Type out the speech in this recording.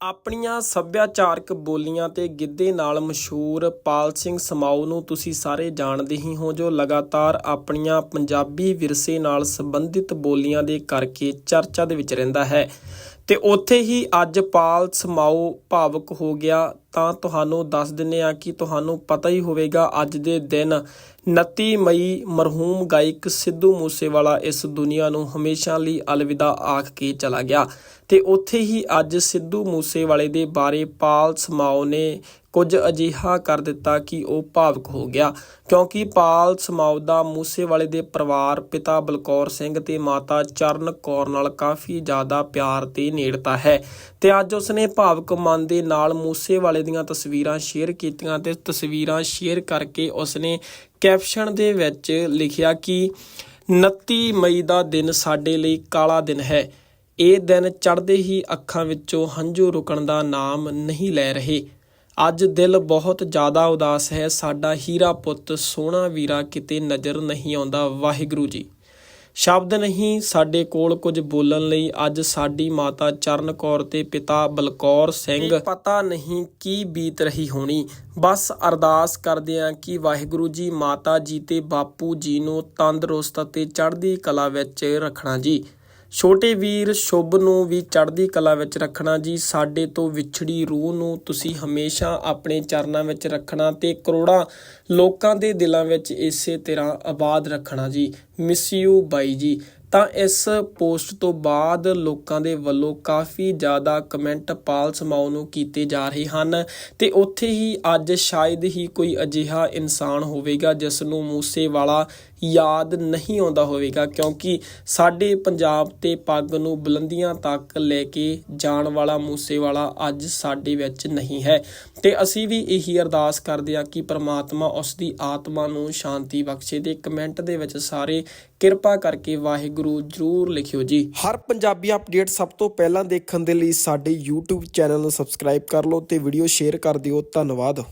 ਆਪਣੀਆਂ ਸੱਭਿਆਚਾਰਕ ਬੋਲੀਆਂ ਤੇ ਗਿੱਧੇ ਨਾਲ ਮਸ਼ਹੂਰ ਪਾਲ ਸਿੰਘ ਸਮਾਉ ਨੂੰ ਤੁਸੀਂ ਸਾਰੇ ਜਾਣਦੇ ਹੀ ਹੋ ਜੋ ਲਗਾਤਾਰ ਆਪਣੀਆਂ ਪੰਜਾਬੀ ਵਿਰਸੇ ਨਾਲ ਸੰਬੰਧਿਤ ਬੋਲੀਆਂ ਦੇ ਕਰਕੇ ਚਰਚਾ ਦੇ ਵਿੱਚ ਰਹਿੰਦਾ ਹੈ। ਤੇ ਉੱਥੇ ਹੀ ਅੱਜ ਪਾਲ ਸਮਾਓ ਭਾਵਕ ਹੋ ਗਿਆ। ਤਾਂ ਤੁਹਾਨੂੰ ਦੱਸ ਦਿੰਨੇ ਆ ਕਿ ਤੁਹਾਨੂੰ ਪਤਾ ਹੀ ਹੋਵੇਗਾ, ਅੱਜ ਦੇ ਦਿਨ 29 ਮਈ ਮਰਹੂਮ ਗਾਇਕ ਸਿੱਧੂ ਮੂਸੇਵਾਲਾ ਇਸ ਦੁਨੀਆ ਨੂੰ ਹਮੇਸ਼ਾ ਲਈ ਅਲਵਿਦਾ ਆਖ ਕੇ ਚਲਾ ਗਿਆ। ਤੇ ਉੱਥੇ ਹੀ ਅੱਜ ਸਿੱਧੂ ਮੂਸੇਵਾਲੇ ਦੇ ਬਾਰੇ ਪਾਲ ਸਮਾਓ ਨੇ ਕੁਝ ਅਜਿਹਾ ਕਰ ਦਿੱਤਾ ਕਿ ਉਹ ਭਾਵਕ ਹੋ ਗਿਆ, ਕਿਉਂਕਿ ਪਾਲ ਸਮਾਉ ਦਾ ਮੂਸੇਵਾਲੇ ਦੇ ਪਰਿਵਾਰ ਪਿਤਾ ਬਲਕੌਰ ਸਿੰਘ ਤੇ ਮਾਤਾ ਚਰਨ ਕੌਰ ਨਾਲ ਕਾਫੀ ਜ਼ਿਆਦਾ ਪਿਆਰ ਤੇ ਨੇੜਤਾ ਹੈ ਤੇ ਅੱਜ ਉਸਨੇ ਭਾਵਕ ਮਨ ਦੇ ਨਾਲ ਮੂਸੇਵਾਲੇ ਦੀਆਂ ਤਸਵੀਰਾਂ ਸ਼ੇਅਰ ਕੀਤੀਆਂ ਤੇ ਤਸਵੀਰਾਂ ਸ਼ੇਅਰ ਕਰਕੇ ਉਸਨੇ ਕੈਪਸ਼ਨ ਦੇ ਵਿੱਚ ਲਿਖਿਆ ਕਿ 29 ਮਈ ਦਾ ਦਿਨ ਸਾਡੇ ਲਈ ਕਾਲਾ ਦਿਨ ਹੈ। ਇਹ ਦਿਨ ਚੜ੍ਹਦੇ ਹੀ ਅੱਖਾਂ ਵਿੱਚੋਂ ਹੰਝੂ ਰੁਕਣ ਦਾ ਨਾਮ ਨਹੀਂ ਲੈ ਰਹੇ। ਅੱਜ ਦਿਲ ਬਹੁਤ ਜ਼ਿਆਦਾ ਉਦਾਸ ਹੈ, ਸਾਡਾ ਹੀਰਾ ਪੁੱਤ ਸੋਹਣਾ ਵੀਰਾ ਕਿਤੇ ਨਜ਼ਰ ਨਹੀਂ ਆਉਂਦਾ, ਵਾਹਿਗੁਰੂ ਜੀ। ਸ਼ਬਦ ਨਹੀਂ, ਸਾਡੇ ਕੋਲ ਕੁਝ ਬੋਲਣ ਲਈ, ਅੱਜ ਸਾਡੀ ਮਾਤਾ ਚਰਨ ਕੌਰ ਤੇ ਪਿਤਾ ਬਲਕੌਰ ਸਿੰਘ। ਪਤਾ ਨਹੀਂ ਕੀ ਬੀਤ ਰਹੀ ਹੋਣੀ। ਬਸ ਅਰਦਾਸ ਕਰਦੇ ਹਾਂ ਕਿ ਵਾਹਿਗੁਰੂ ਜੀ, ਮਾਤਾ ਜੀ ਤੇ ਬਾਪੂ ਜੀ ਨੂੰ ਤੰਦਰੁਸਤ ਅਤੇ ਚੜ੍ਹਦੀ ਕਲਾ ਵਿੱਚ ਰੱਖਣਾ ਜੀ। ਛੋਟੇ ਵੀਰ ਸ਼ੁਭ ਨੂੰ ਵੀ ਚੜ੍ਹਦੀ ਕਲਾ ਵਿੱਚ ਰੱਖਣਾ ਜੀ। ਸਾਡੇ ਤੋਂ ਵਿਛੜੀ ਰੂਹ ਨੂੰ ਤੁਸੀਂ ਹਮੇਸ਼ਾ ਆਪਣੇ ਚਰਨਾਂ ਵਿੱਚ ਰੱਖਣਾ ਤੇ ਕਰੋੜਾਂ ਲੋਕਾਂ ਦੇ ਦਿਲਾਂ ਵਿੱਚ ਇਸੇ ਤਰ੍ਹਾਂ ਆਬਾਦ ਰੱਖਣਾ ਜੀ। ਮਿਸ ਯੂ ਬਾਈ ਜੀ। ਤਾਂ ਇਸ ਪੋਸਟ ਤੋਂ ਬਾਅਦ ਲੋਕਾਂ ਦੇ ਵੱਲੋਂ ਕਾਫੀ ਜ਼ਿਆਦਾ ਕਮੈਂਟ ਪਾਲ ਸਮਾਉ ਨੂੰ ਕੀਤੇ ਜਾ ਰਹੇ ਹਨ ਤੇ ਉੱਥੇ ਹੀ ਅੱਜ ਸ਼ਾਇਦ ਹੀ ਕੋਈ ਅਜਿਹਾ ਇਨਸਾਨ ਹੋਵੇਗਾ ਜਿਸ ਨੂੰ ਮੂਸੇ ਵਾਲਾ ਯਾਦ ਨਹੀਂ ਆਉਂਦਾ ਹੋਵੇਗਾ, ਕਿਉਂਕਿ ਸਾਡੇ ਪੰਜਾਬ ਤੇ ਪੱਗ ਨੂੰ ਬੁਲੰਦੀਆਂ ਤੱਕ ਲੈ ਕੇ ਜਾਣ ਵਾਲਾ ਮੂਸੇ ਵਾਲਾ ਅੱਜ ਸਾਡੇ ਵਿੱਚ ਨਹੀਂ ਹੈ। ਤੇ ਅਸੀਂ ਵੀ ਇਹੀ ਅਰਦਾਸ ਕਰਦੇ ਹਾਂ ਕਿ ਪ੍ਰਮਾਤਮਾ ਉਸ ਦੀ ਆਤਮਾ ਨੂੰ ਸ਼ਾਂਤੀ ਬਖਸ਼ੇ ਤੇ ਕਮੈਂਟ ਦੇ ਵਿੱਚ ਸਾਰੇ ਕਿਰਪਾ ਕਰਕੇ ਵਾਹਿਗੁਰੂ ਗੁਰੂ ਜਰੂਰ ਲਿਖਿਓ ਜੀ। ਹਰ ਪੰਜਾਬੀ ਅਪਡੇਟ ਸਭ ਤੋਂ ਪਹਿਲਾਂ ਦੇਖਣ ਦੇ ਲਈ ਸਾਡੇ YouTube ਚੈਨਲ ਨੂੰ ਸਬਸਕ੍ਰਾਈਬ ਕਰ ਲਓ ਤੇ ਵੀਡੀਓ ਸ਼ੇਅਰ ਕਰ ਦਿਓ। ਧੰਨਵਾਦ।